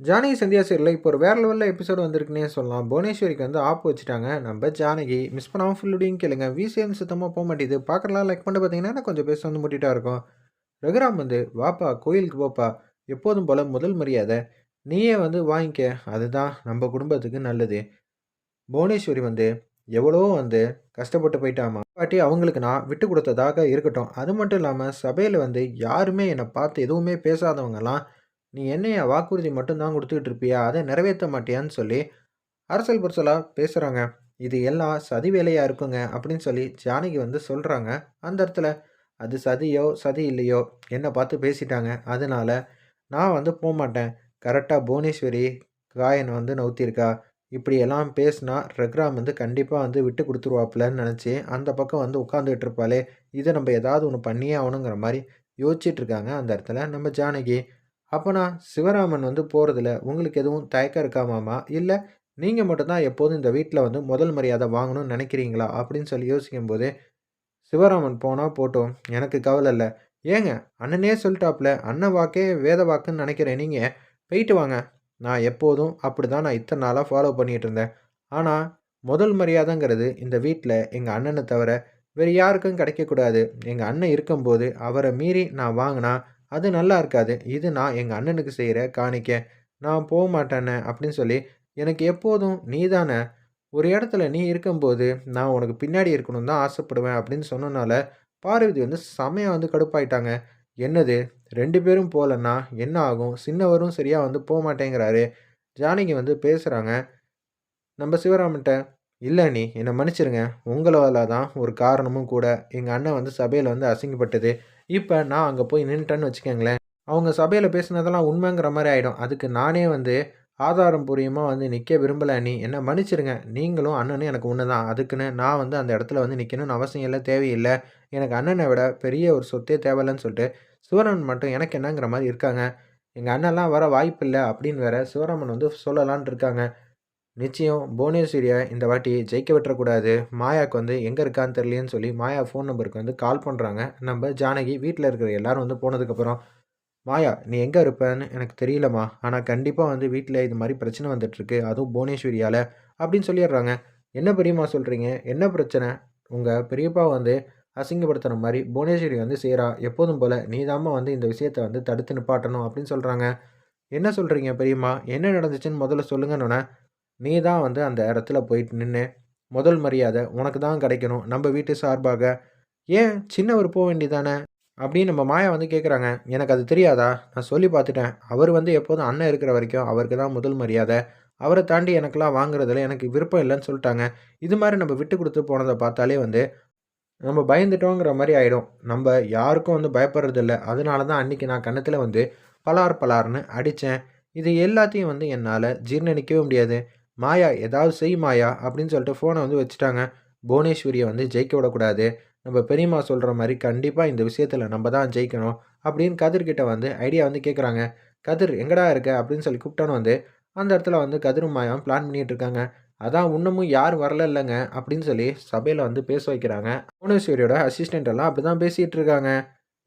ஜானகி சந்தியா சீரியலில் இப்போ ஒரு வேறு லெவலில் எபிசோடு வந்திருக்குன்னே சொல்லலாம். புவனேஸ்வரிக்கு வந்து ஆப் வச்சுட்டாங்க. நம்ம ஜானகி மிஸ் பண்ணாமல் ஃபுல்லுடையும் கேளுங்க. விசிஎம் சுத்தமாக போக மாட்டேது பார்க்கலாம் லைக் பண்ணி பார்த்தீங்கன்னா கொஞ்சம் பேச வந்து முட்டிட்டா இருக்கும். ரகுராம் வந்து வாப்பா கோயிலுக்கு போப்பா. எப்போதும் போல் முதல் மரியாதை. நீயே வந்து வாங்கிக்க. அதுதான் நம்ம குடும்பத்துக்கு நல்லது. புவனேஸ்வரி வந்து எவ்வளோ வந்து கஷ்டப்பட்டு போயிட்டாமா? பாட்டி அவங்களுக்கு நான் விட்டு கொடுத்ததாக இருக்கட்டும். அது மட்டும் இல்லாமல் சபையில் வந்து யாருமே என்னை பார்த்து எதுவுமே பேசாதவங்கலாம் நீ என்னைய வாக்குறுதி மட்டும்தான் கொடுத்துக்கிட்டு இருப்பியா? அதை நிறைவேற்ற மாட்டியான்னு சொல்லி அரசல் புரசலாக பேசுகிறாங்க இது எல்லாம் சதி வேலையாக இருக்குங்க அப்படின்னு சொல்லி ஜானகி வந்து சொல்கிறாங்க அந்த இடத்துல அது சதியோ சதி இல்லையோ என்னை பார்த்து பேசிட்டாங்க. அதனால் நான் வந்து போக மாட்டேன் கரெக்டாக புவனேஸ்வரி காயனை வந்து நவுத்திருக்கா இப்படியெல்லாம் பேசினா ரக்ராம் வந்து கண்டிப்பாக வந்து விட்டு கொடுத்துருவாப்புலன்னு நினச்சி அந்த பக்கம் வந்து உட்காந்துக்கிட்டு இருப்பாளே. இதை நம்ம ஏதாவது ஒன்று பண்ணியே ஆகணுங்கிற மாதிரி யோசிச்சிட்டுருக்காங்க அந்த இடத்துல நம்ம ஜானகி. அப்போனா சிவராமன் வந்து போகிறதுல உங்களுக்கு எதுவும் தயக்கம் இருக்காமாமா இல்லை நீங்கள் மட்டும்தான் எப்போதும் இந்த வீட்டில் வந்து முதல் மரியாதை வாங்கணும்னு நினைக்கிறீங்களா? அப்படின்னு சொல்லி யோசிக்கும்போது சிவராமன் போனால் போட்டோம். எனக்கு கவலை இல்லை. ஏங்க அண்ணனே சொல்லிட்டாப்புல அண்ணன் வாக்கே வேத வாக்குன்னு நினைக்கிறேன். நீங்கள் போயிட்டு வாங்க. நான் எப்போதும் அப்படி தான் நான் இத்தனை நாளாக ஃபாலோ பண்ணிகிட்டு இருந்தேன். ஆனால் முதல் மரியாதைங்கிறது இந்த வீட்டில் எங்கள் அண்ணனை தவிர வேறு யாருக்கும் கிடைக்கக்கூடாது எங்கள் அண்ணன் இருக்கும்போது அவரை மீறி நான் வாங்கினா அது நல்லா இருக்காது. இது நான் எங்கள் அண்ணனுக்கு செய்கிற காணிக்க. நான் போக மாட்டேனே அப்படின்னு சொல்லி எனக்கு எப்போதும் நீ தானே ஒரு இடத்துல நீ இருக்கும்போது நான் உனக்கு பின்னாடி இருக்கணும் தான் ஆசைப்படுவேன் அப்படின்னு சொன்னனால பார்வதி வந்து செமையாக வந்து கடுப்பாயிட்டாங்க. என்னது ரெண்டு பேரும் போகலன்னா என்ன ஆகும்? சின்னவரும் சரியாக வந்து போக மாட்டேங்கிறாரு. ஜானகி வந்து பேசுகிறாங்க நம்ம சிவராமன்ட்ட இல்லை நீ என்னை மன்னிச்சிருங்க. உங்களால் தான் ஒரு காரணமும் கூட எங்கள் அண்ணன் வந்து சபையில் வந்து அசிங்கப்பட்டது. இப்போ நான் அங்கே போய் நின்றுட்டேன்னு வச்சுக்கோங்களேன். அவங்க சபையில் பேசுனதெல்லாம் உண்மைங்கிற மாதிரி ஆகிடும் அதுக்கு நானே வந்து ஆதாரம் பூர்வமாக வந்து நிற்க விரும்பலை நீ என்னை மன்னிச்சிருங்க. நீங்களும் அண்ணனும் எனக்கு ஒன்று தான் அதுக்குன்னு நான் வந்து அந்த இடத்துல வந்து நிற்கணும்னு அவசியம் இல்லை தேவையில்லை. எனக்கு அண்ணனை விட பெரிய ஒரு சொத்தே தேவையில்லைன்னு சொல்லிட்டு சிவரன் மட்டும் எனக்கு என்னங்கிற மாதிரி இருக்காங்க. எங்கள் அண்ணன்லாம் வர வாய்ப்பு இல்லை அப்படின்னு வேற சிவராமன் வந்து சொல்லலான் இருக்காங்க. நிச்சயம் புவனேஸ்வரியை இந்த வாட்டி ஜெயிக்க விட்டுறக்கூடாது. மாயாவுக்கு வந்து எங்கே இருக்கான்னு தெரியலேன்னு சொல்லி மாயா ஃபோன் நம்பருக்கு வந்து கால் பண்ணுறாங்க நம்ம ஜானகி வீட்டில் இருக்கிற எல்லாரும் வந்து போனதுக்கப்புறம் மாயா நீ எங்கே இருப்பேன்னு எனக்கு தெரியலம்மா. ஆனால் கண்டிப்பாக வந்து வீட்டில் இது மாதிரி பிரச்சனை வந்துட்டுருக்கு. அதுவும் புவனேஸ்வரியால் அப்படின்னு சொல்லிடுறாங்க. என்ன பெரியம்மா சொல்கிறீங்க என்ன பிரச்சனை? உங்கள் பெரியப்பா வந்து அசிங்கப்படுத்துகிற மாதிரி புவனேஸ்வரி வந்து செய்கிறா எப்போதும் போல் நீ வந்து இந்த விஷயத்தை வந்து தடுத்து நிப்பாட்டணும் அப்படின்னு சொல்கிறாங்க என்ன சொல்கிறீங்க பெரியம்மா? என்ன நடந்துச்சுன்னு முதல்ல சொல்லுங்கன்னு நீ தான் வந்து அந்த இடத்துல போயிட்டு நின்று முதல் மரியாதை உனக்கு தான் கிடைக்கணும் நம்ம வீட்டு சார்பாக. ஏன் சின்னவர் போக வேண்டியதானே அப்படின்னு நம்ம மாயா வந்து கேட்குறாங்க எனக்கு அது தெரியாதா? நான் சொல்லி பார்த்துட்டேன். அவர் வந்து எப்போதும் அண்ணன் இருக்கிற வரைக்கும் அவருக்கு தான் முதல் மரியாதை. அவரை தாண்டி எனக்கெல்லாம் வாங்குறதுல எனக்கு விருப்பம் இல்லைன்னு சொல்லிட்டாங்க. இது மாதிரி நம்ம விட்டு கொடுத்து போனதை பார்த்தாலே வந்து நம்ம பயந்துட்டோங்கிற மாதிரி ஆகிடும் நம்ம யாருக்கும் வந்து பயப்படுறதில்ல அதனால தான் அன்றைக்கி நான் கன்னத்தில் வந்து பலார் பலார்னு அடித்தேன் இது எல்லாத்தையும் வந்து என்னால் ஜீர்ணிக்கவே முடியாது. மாயா ஏதாவது செய் மாயா அப்படின்னு சொல்லிட்டு ஃபோனை வந்து வச்சுட்டாங்க. புவனேஸ்வரியை வந்து ஜெயிக்க விடக்கூடாது. நம்ம பெரியம்மா சொல்கிற மாதிரி கண்டிப்பாக இந்த விஷயத்தில் நம்ம தான் ஜெயிக்கணும் அப்படின்னு கதிர்கிட்ட வந்து ஐடியா வந்து கேட்குறாங்க கதிர் எங்கடா இருக்க? அப்படின்னு சொல்லி கூப்பிட்டானு வந்து அந்த இடத்துல வந்து கதிரும் மாயாவும் பிளான் பண்ணிகிட்டு இருக்காங்க. அதான் இன்னமும் யார் வரல இல்லைங்க அப்படின்னு சொல்லி சபையில் வந்து பேச வைக்கிறாங்க. புவனேஸ்வரியோட அசிஸ்டண்ட் எல்லாம் அப்படி தான் பேசிகிட்டு இருக்காங்க.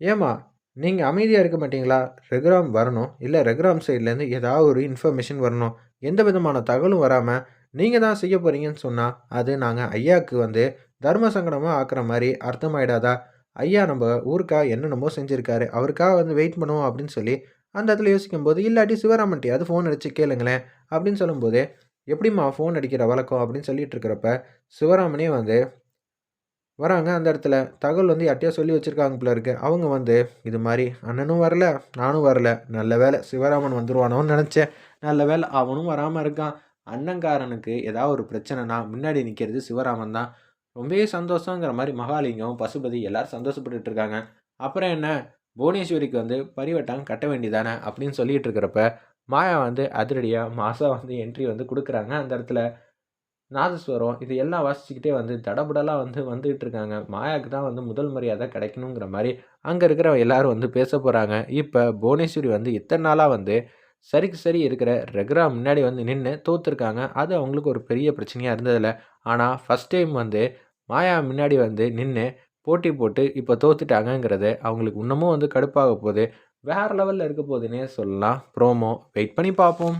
ஏமா நீங்கள் அமைதியாக இருக்க மாட்டீங்களா? ரெகுராம் வரணும். இல்லை ரெகுராம் சைட்லேருந்து ஏதாவது ஒரு இன்ஃபர்மேஷன் வரணும். எந்த விதமான தகவலும் வராமல் நீங்கள் தான் செய்ய போகிறீங்கன்னு சொன்னால் அது நாங்கள் ஐயாவுக்கு வந்து தர்ம சங்கடமாக ஆக்குற மாதிரி அர்த்தமாயிடாதா? ஐயா நம்ம ஊருக்காக என்னென்னமோ செஞ்சுருக்காரு. அவருக்காக வந்து வெயிட் பண்ணுவோம் அப்படின்னு சொல்லி அந்த இடத்துல யோசிக்கும் போது இல்லாட்டி சிவராமன்ட்டி அது ஃபோன் அடித்து கேளுங்களேன் அப்படின்னு சொல்லும்போது எப்படிம்மா ஃபோன் அடிக்கிற வழக்கம் அப்படின்னு சொல்லிட்டு இருக்கிறப்ப சிவராமனே வந்து வராங்க அந்த இடத்துல. தகவல் வந்து யார்ட்டையோ சொல்லி வச்சுருக்காங்க போல இருக்கு. அவங்க வந்து இது மாதிரி அண்ணனும் வரல நானும் வரல. நல்ல வேலை சிவராமன் வந்துருவானோன்னு நினச்சேன். நல்ல வேலை அவனும் வராமல் இருக்கான். அண்ணங்காரனுக்கு ஏதாவது ஒரு பிரச்சனைனா முன்னாடி நிற்கிறது சிவராமன் தான். ரொம்பவே சந்தோஷங்கிற மாதிரி மகாலிங்கம் பசுபதி எல்லோரும் சந்தோஷப்பட்டுட்டு இருக்காங்க. அப்புறம் என்ன? புவனேஸ்வரிக்கு வந்து பரிவட்டம் கட்ட வேண்டியதானே அப்படின்னு சொல்லிகிட்டு இருக்கிறப்ப மாயா வந்து அதிரடியாக மாதம் வந்து என்ட்ரி வந்து கொடுக்குறாங்க அந்த இடத்துல. நாதஸ்வரம் இது எல்லாம் வாசிச்சுக்கிட்டே வந்து தடபுடலாக வந்து வந்துகிட்டு இருக்காங்க. மாயாவுக்கு தான் வந்து முதல் மரியாதை கிடைக்கணுங்கிற மாதிரி அங்கே இருக்கிற எல்லாரும் வந்து பேச போகிறாங்க இப்போ புவனேஸ்வரி வந்து இத்தனை நாளாக வந்து சரிக்கு சரி இருக்கிற ரெகுரா முன்னாடி வந்து நின்று தோற்றுருக்காங்க அது அவங்களுக்கு ஒரு பெரிய பிரச்சனையாக இருந்ததில்ல ஆனால் ஃபஸ்ட் டைம் வந்து மாயா முன்னாடி வந்து நின்று போட்டி போட்டு இப்போ தோத்துட்டாங்கங்கிறது அவங்களுக்கு இன்னமும் வந்து கடுப்பாக போகுது. வேறு லெவலில் இருக்க போகுதுன்னே சொல்லலாம். ப்ரோமோ வெயிட் பண்ணி பார்ப்போம்.